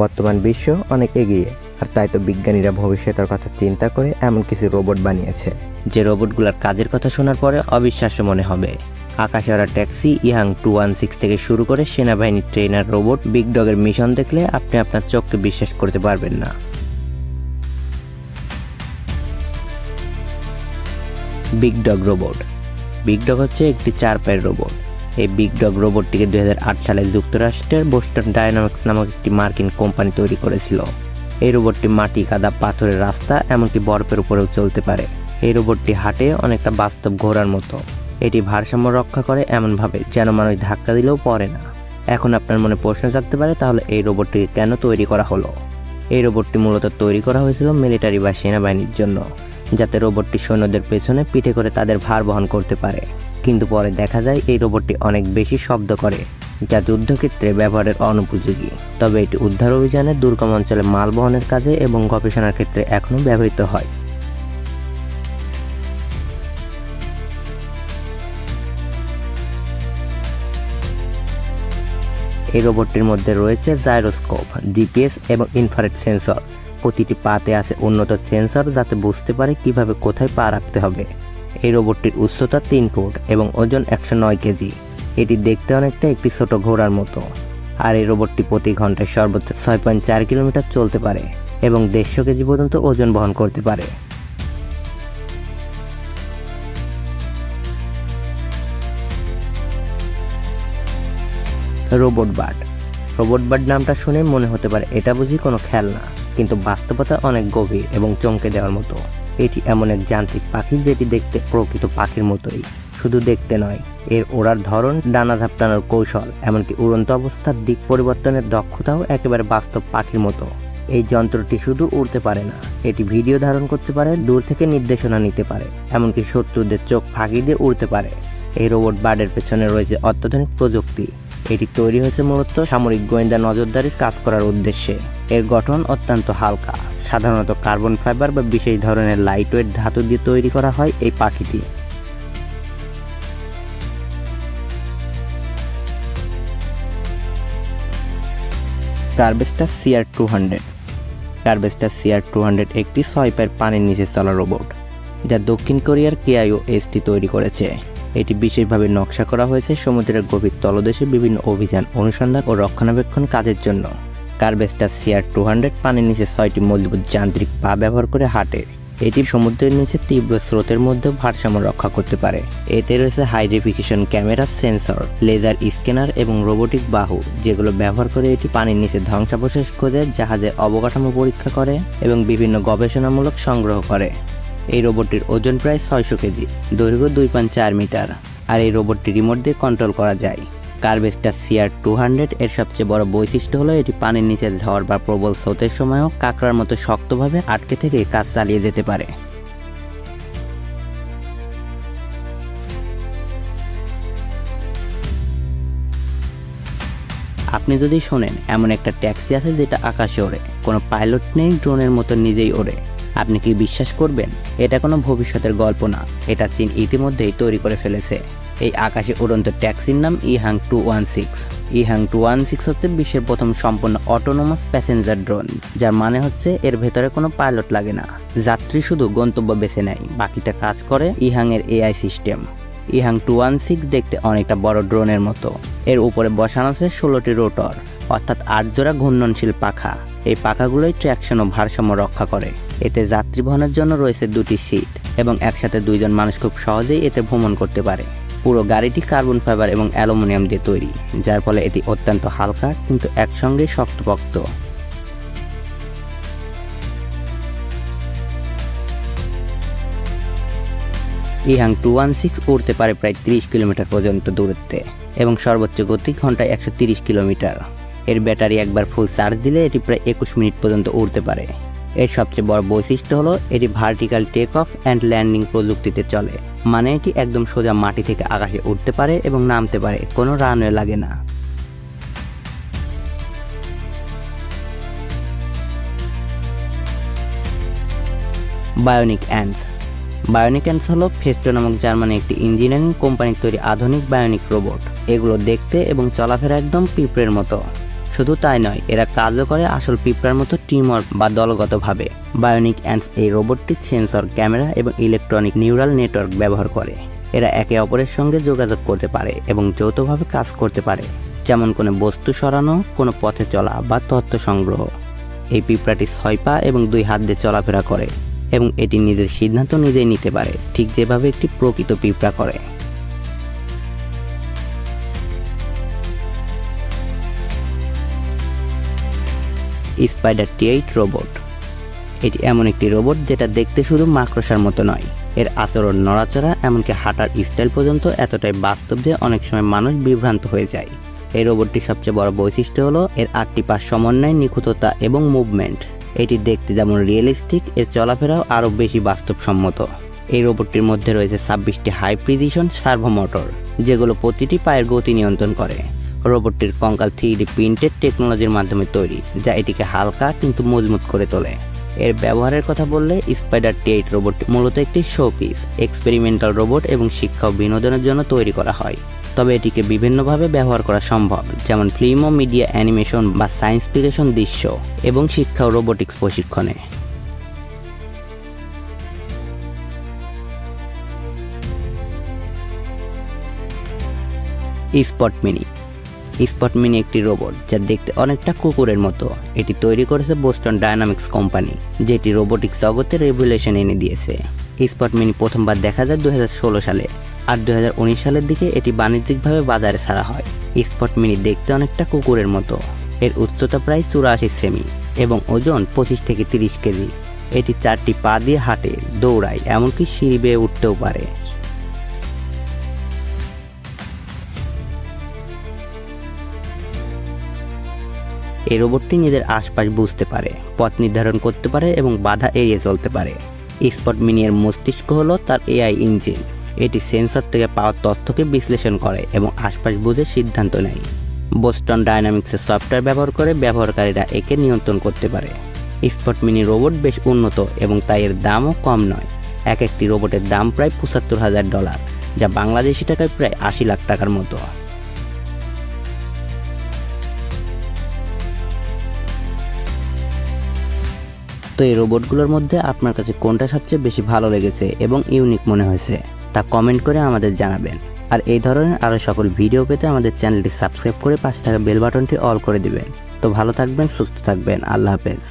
বর্তমান বিশ্ব অনেক এগিয়ে, আর তাই তো বিজ্ঞানীরা ভবিষ্যতের কথা চিন্তা করে এমন কিছু রোবট বানিয়েছে। যে রোবটগুলোর কাজের কথা শোনার পরে অবিশ্বাস্য মনে হবে। আকাশে ওরা taxi EHang two one six থেকে শুরু করে সেনাবাহিনীর ট্রেনার রোবট বিগ ডগের মিশন দেখলে আপনি আপনার চোখকে বিশ্বাস করতে পারবেন না। Big dog robot. Big dog হচ্ছে একটি চার পায়ের রোবট। এই বিগ ডগ রোবটটিকে দুই হাজার আট সালে যুক্তরাষ্ট্রের বোস্টন ডায়নামিক্স নামক একটি মার্কিন কোম্পানি তৈরি করেছিল। এই রোবটটি মাটি, কাদা, পাথরের রাস্তা, এমনকি বরফের উপরেও চলতে পারে। এই রোবটটি হাঁটে অনেকটা বাস্তব ঘোড়ার মতো। এটি ভারসাম্য রক্ষা করে এমনভাবে, যেন মানুষ ধাক্কা দিলেও পড়ে না। এখন আপনার মনে প্রশ্ন থাকতে পারে, তাহলে এই রোবটটিকে কেন তৈরি করা হলো? এই রোবটটি মূলত তৈরি করা হয়েছিল মিলিটারি বা সেনাবাহিনীর জন্য, যাতে রোবটটি সৈন্যদের পেছনে পিঠে করে তাদের ভার বহন করতে পারে। কিন্তু পরে দেখা যায় এই রোবটটি অনেক বেশি শব্দ করে, যা যুদ্ধক্ষেত্রে ব্যবহারের অনুপযোগী। তবে এটি উদ্ধার অভিযানে দুর্গম অঞ্চলে মাল বহনের কাজে এবং গবেষণার ক্ষেত্রে এখনও ব্যবহৃত হয়। এই রোবটটির মধ্যে রয়েছে জাইরোস্কোপ, জিপিএস এবং ইনফ্রারেড সেন্সর। প্রতিটি পাতে আছে উন্নত সেন্সর যাতে বুঝতে পারে কীভাবে কোথায় পা রাখতে হবে। এই রোবটটির উচ্চতা তিন ফুট এবং ওজন একশো নয় কেজি। এটি দেখতে অনেকটা একটি ছোট ঘোড়ার মতো। আর এই রোবটটি প্রতি ঘন্টায় সর্বোচ্চ ছয় পয়েন্ট চার কিলোমিটার চলতে পারে এবং দেড়শো কেজি পর্যন্ত ওজন বহন করতে পারে। Robot bird. রোবট বার্ড নামটা শুনে মনে হতে পারে এটা বুঝি কোনো খেলনা, কিন্তু বাস্তবতা অনেক গভীর এবং চমকে দেওয়ার মতো। এটি এমন এক যান্ত্রিক পাখি যেটি দেখতে প্রকৃত পাখির মতোই। শুধু দেখতে নয়, এর ওড়ার ধরন, ডানা ঝাপটানোর কৌশল, এমনকি উড়ন্ত অবস্থার দিক পরিবর্তনের দক্ষতাও একেবারে বাস্তব পাখির মতো। এই যন্ত্রটি শুধু উড়তে পারে না, এটি ভিডিও ধারণ করতে পারে, দূর থেকে নির্দেশনা নিতে পারে, এমনকি শত্রুদের চোখ ফাঁকি দিয়ে উড়তে পারে। এই রোবট বার্ডের পেছনে রয়েছে অত্যাধুনিক প্রযুক্তি। এটি তৈরি হয়েছে মূলত সামরিক গোয়েন্দা নজরদারির কাজ করার উদ্দেশ্যে। এর গঠন অত্যন্ত হালকা। সাধারণত কার্বন ফাইবার বা বিশেষ ধরনের লাইটওয়েট ধাতু দিয়ে তৈরি করা হয় এই পাখিটি। Crabster CR two hundred Crabster CR two hundred একটি ছয় পায়ের পানির নিচে চলা রোবট যা দক্ষিণ কোরিয়ার কেআইও এসটি তৈরি করেছে। এটি বিশেষভাবে নকশা করা হয়েছে সমুদ্রের গভীর তলদেশে বিভিন্ন অভিযান, অনুসন্ধান ও রক্ষণাবেক্ষণ কাজের জন্য। কার্বেস্টার সিআর টু হান্ড্রেড পানির নিচে ছয়টি মজবুত যান্ত্রিক পা ব্যবহার করে হাঁটে। এটি সমুদ্রের নিচে তীব্র স্রোতের মধ্যে ভারসাম্য রক্ষা করতে পারে। এতে রয়েছে high definition camera sensor laser scanner এবং রোবোটিক বাহু, যেগুলো ব্যবহার করে এটি পানির নিচে ধ্বংসাবশেষ খোঁজে জাহাজের অবকাঠামো পরীক্ষা করে এবং বিভিন্ন গবেষণামূলক সংগ্রহ করে। এই রোবটটির ওজন প্রায় ছয়শো কেজি, দৈর্ঘ্য দুই পয়েন্ট চার মিটার, আর এই রোবটটি রিমোট দিয়ে কন্ট্রোল করা যায়। কার্বেস্টার সিআর টু হান্ড্রেড এর সবচেয়ে বড় বৈশিষ্ট্য হলো এটি পানির নিচে ঝড় বা প্রবল স্রোতের সময়ও কাঁকড়ার মতো শক্তভাবে আটকে থেকে কাজ চালিয়ে যেতে পারে। আপনি যদি শোনেন, এমন একটা ট্যাক্সি আছে যেটা আকাশে ওড়ে। কোনো পাইলট নেই, ড্রোনের মতো নিজেই ওড়ে। আপনি কি বিশ্বাস করবেন? এটা কোনো ভবিষ্যতের গল্প না। এটা চীন ইতিমধ্যেই তৈরি করে ফেলেছে। এই আকাশে উড়ন্ত ট্যাক্সির নাম EHang two one six. EHang two one six হচ্ছে বিশ্বের প্রথম সম্পূর্ণ অটোনোমাস প্যাসেঞ্জার ড্রোন যার মানে হচ্ছে এর ভেতরে কোনো পাইলট লাগে না। যাত্রী শুধু গন্তব্য বেছে নেয়, বাকিটা কাজ করে ইহাং এর AI system EHang two one six দেখতে অনেকটা বড় ড্রোনের মতো। এর উপরে বসানো আছে ষোলোটি রোটর অর্থাৎ আট জোড়া ঘূর্ণনশীল পাখা। এই পাখাগুলোই ট্র্যাকশন ও ভারসাম্য রক্ষা করে। এতে যাত্রী বহনের জন্য রয়েছে দুটি সিট এবং একসাথে দুইজন মানুষ খুব সহজেই এতে ভ্রমণ করতে পারে। পুরো গাড়িটি কার্বন ফাইবার এবং অ্যালুমিনিয়াম দিয়ে তৈরি, যার ফলে এটি অত্যন্ত হালকা কিন্তু একসঙ্গে শক্তপোক্ত। ইহাং টু ওয়ান সিক্স উড়তে পারে প্রায় তিরিশ কিলোমিটার পর্যন্ত দূরত্বে এবং সর্বোচ্চ গতি ঘন্টায় একশো তিরিশ কিলোমিটার। এর ব্যাটারি একবার ফুল চার্জ দিলে এটি প্রায় একুশ মিনিট পর্যন্ত উড়তে পারে। এর সবচেয়ে বড় বৈশিষ্ট্য হলো এটি vertical take off and landing প্রযুক্তিতে চলে মানে এটি একদম সোজা মাটি থেকে আকাশে উঠতে পারে এবং নামতে পারে, কোনো রানওয়ে লাগে না। বায়োনিক অ্যান্ডস বায়োনিক অ্যান্ডস হলো ফেস্টো নামক জার্মানি একটি ইঞ্জিনিয়ারিং কোম্পানির তৈরি আধুনিক বায়োনিক রোবট এগুলো দেখতে এবং চলাফেরা একদম পিঁপড়ের মতো। শুধু তাই নয়, এরা কাজও করে আসল পিঁপড়ার মতো টিমওয়ার্ক বা দলগতভাবে। বায়োনিক অ্যান্ডস এই রোবটটি সেন্সর, ক্যামেরা এবং ইলেকট্রনিক নিউরাল নেটওয়ার্ক ব্যবহার করে। এরা একে অপরের সঙ্গে যোগাযোগ করতে পারে এবং যৌথভাবে কাজ করতে পারে, যেমন কোনো বস্তু সরানো, কোনো পথে চলা বা তথ্য সংগ্রহ। এই পিঁপড়াটি ছয় পা এবং দুই হাত দিয়ে চলাফেরা করে এবং এটি নিজের সিদ্ধান্ত নিজেই নিতে পারে, ঠিক যেভাবে একটি প্রকৃত পিঁপড়া করে। স্পাইডার টি এইট রোবট এটি এমন একটি রোবট যেটা দেখতে শুধু মাকড়সার মতো নয়। এর আচরণ নড়াচড়া এমনকি হাঁটার স্টাইল পর্যন্ত এতটাই বাস্তব যে অনেক সময় মানুষ বিভ্রান্ত হয়ে যায়। এই রোবটটির সবচেয়ে বড় বৈশিষ্ট্য হলো এর আটটি পাশ সমন্বয় নিখুঁততা এবং মুভমেন্ট এটি দেখতে যেমন রিয়েলিস্টিক এর চলাফেরাও আরও বেশি বাস্তবসম্মত। এই রোবটটির মধ্যে রয়েছে ছাব্বিশটি হাই প্রিজিশন সার্ভো মোটর যেগুলো প্রতিটি পায়ের গতি নিয়ন্ত্রণ করে। রোবটটির কঙ্কাল থ্রি প্রিন্টেড টেকনোলজির মাধ্যমে তৈরি, যা এটিকে হালকা কিন্তু মজবুত করে তোলে। এর ব্যবহারের কথা বললে স্পাইডার টি এইট রোবটটি মূলত একটি শো পিস এক্সপেরিমেন্টাল রোবট এবং শিক্ষা ও বিনোদনের জন্য তৈরি করা হয়। তবে এটিকে বিভিন্নভাবে ব্যবহার করা সম্ভব, যেমন ফিল্ম ও মিডিয়া অ্যানিমেশন বা সায়েন্স ফিকেশন দৃশ্য এবং শিক্ষা ও রোবোটিক্স প্রশিক্ষণে। স্পট মিনি স্পট মিনি একটি রোবট যা দেখতে অনেকটা কুকুরের মতো। এটি তৈরি করেছে বোস্টন ডায়নামিক্স কোম্পানি, যেটি রোবোটিক্স জগতে রেভুলেশন এনে দিয়েছে। স্পট মিনি প্রথমবার দেখা যায় দু হাজার ষোলো সালে আর দুই হাজার উনিশ সালের দিকে এটি বাণিজ্যিকভাবে বাজারে ছাড়া হয়। স্পট মিনি দেখতে অনেকটা কুকুরের মতো। এর উচ্চতা প্রায় চুরাশি সেমি এবং ওজন পঁচিশ থেকে তিরিশ কেজি। এটি চারটি পা দিয়ে হাঁটে, দৌড়ায়, এমনকি সিঁড়ি বেয়ে উঠতেও পারে। এই রোবটটি নিজের আশপাশ বুঝতে পারে, পথ নির্ধারণ করতে পারে এবং বাধা এড়িয়ে চলতে পারে। স্পট মিনিয়ের মস্তিষ্ক হলো তার এআই ইঞ্জিন এটি সেন্সর থেকে পাওয়া তথ্যকে বিশ্লেষণ করে এবং আশপাশ বুঝে সিদ্ধান্ত নেয়। বোস্টন ডায়নামিক্সের সফটওয়্যার ব্যবহার করে ব্যবহারকারীরা একে নিয়ন্ত্রণ করতে পারে। স্পট মিনি রোবট বেশ উন্নত এবং তাই এর দামও কম নয়। এক একটি রোবটের দাম প্রায় পঁচাত্তর হাজার ডলার, যা বাংলাদেশি টাকায় প্রায় আশি লাখ টাকার মতো। তো এই রোবটগুলোর মধ্যে আপনার কাছে কোনটা সবচেয়ে বেশি ভালো লেগেছে এবং ইউনিক মনে হয়েছে, তা কমেন্ট করে আমাদের জানাবেন। আর এই ধরনের আরও সকল ভিডিও পেতে আমাদের চ্যানেলটি সাবস্ক্রাইব করে পাশে থাকা বেল বাটনটি অল করে দিবেন। তো ভালো থাকবেন, সুস্থ থাকবেন, আল্লাহ হাফেজ।